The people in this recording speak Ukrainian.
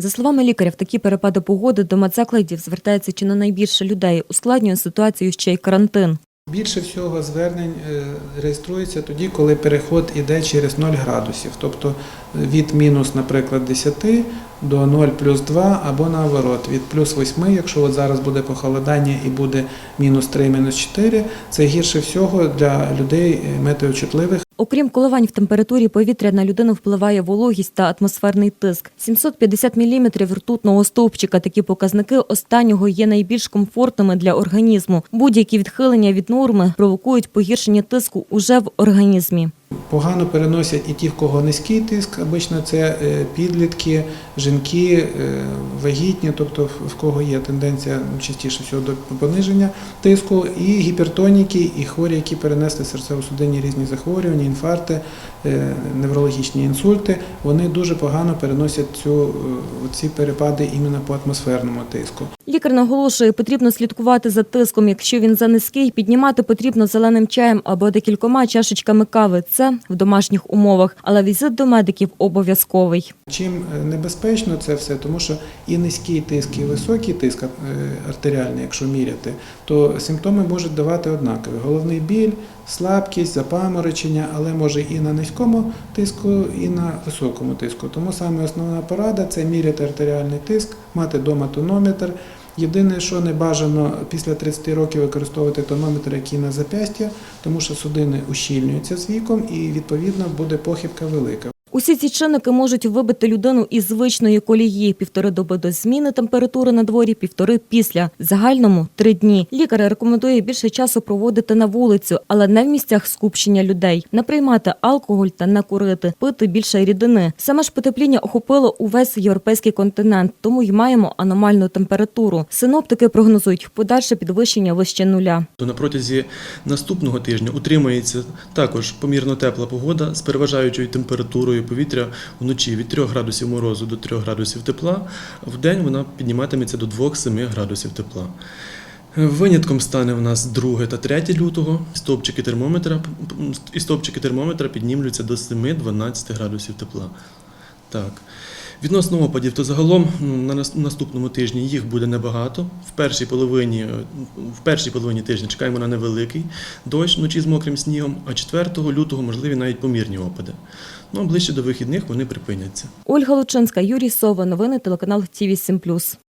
За словами лікаря, в такі перепади погоди до медзакладів звертається чи не найбільше людей. Ускладнює ситуацію ще й карантин. Більше всього звернень е, реєструється тоді, коли переход іде через 0 градусів, тобто від мінус, наприклад, 10 до 0 плюс 2 або наоборот, від плюс 8, якщо от зараз буде похолодання і буде мінус 3, мінус 4, це гірше всього для людей е, метеочутливих. Окрім коливань в температурі повітря на людину впливає вологість та атмосферний тиск. 750 мм ртутного стовпчика. Такі показники останнього є найбільш комфортними для організму. Будь-які відхилення від норми провокують погіршення тиску уже в організмі. Погано переносять і ті, в кого низький тиск, обично це е, підлітки, жінки, е, вагітні, тобто в- кого є тенденція частіше всього до пониження тиску, і гіпертоніки, і хворі, які перенесли серцево-судинні різні захворювання, інфаркти, е, неврологічні інсульти, вони дуже погано переносять цю, ці перепади іменно по атмосферному тиску. Лікар наголошує, потрібно слідкувати за тиском. Якщо він занизький, піднімати потрібно зеленим чаєм або декількома чашечками кави. Це в домашніх умовах. Але візит до медиків обов'язковий. Чим е, небезпечно це все, тому що і низький тиск, і високий тиск е, артеріальний, якщо міряти, то симптоми можуть давати однакові. Головний біль, слабкість, запаморочення, але може і на низькому тиску, і на високому тиску. Тому саме основна порада це міряти артеріальний тиск, мати вдома тонометр. Єдине, що не бажано після 30 років використовувати тонометр, який на зап'ястя, тому що судини ущільнюються з віком і відповідно буде похибка велика. Усі ці чинники можуть вибити людину із звичної колії півтори доби до зміни температури на дворі, півтори після. Загальному три дні. Лікар рекомендує більше часу проводити на вулицю, але не в місцях скупчення людей, не приймати алкоголь та не курити, пити більше рідини. Саме ж потепління охопило увесь європейський континент, тому й маємо аномальну температуру. Синоптики прогнозують подальше підвищення вище нуля. На протязі наступного тижня утримається також помірно тепла погода з переважаючою температурою повітря вночі від 3 градусів морозу до 3 градусів тепла. В день вона підніматиметься до 2-7 градусів тепла. Винятком стане в нас 2 та 3 лютого. Стовпчики термометра і стовпчики термометра піднімлюються до 7-12 градусів тепла. Так. Відносно опадів, то загалом ну, на наступному тижні їх буде небагато. В першій половині, е, в першій половині тижня чекаємо на невеликий дощ вночі з мокрим снігом, а 4 лютого можливі навіть помірні опади. Ну, а ближче до вихідних вони припиняться. Ольга Лучинська, Юрій Сова. Новини телеканал ТІВІ 7+.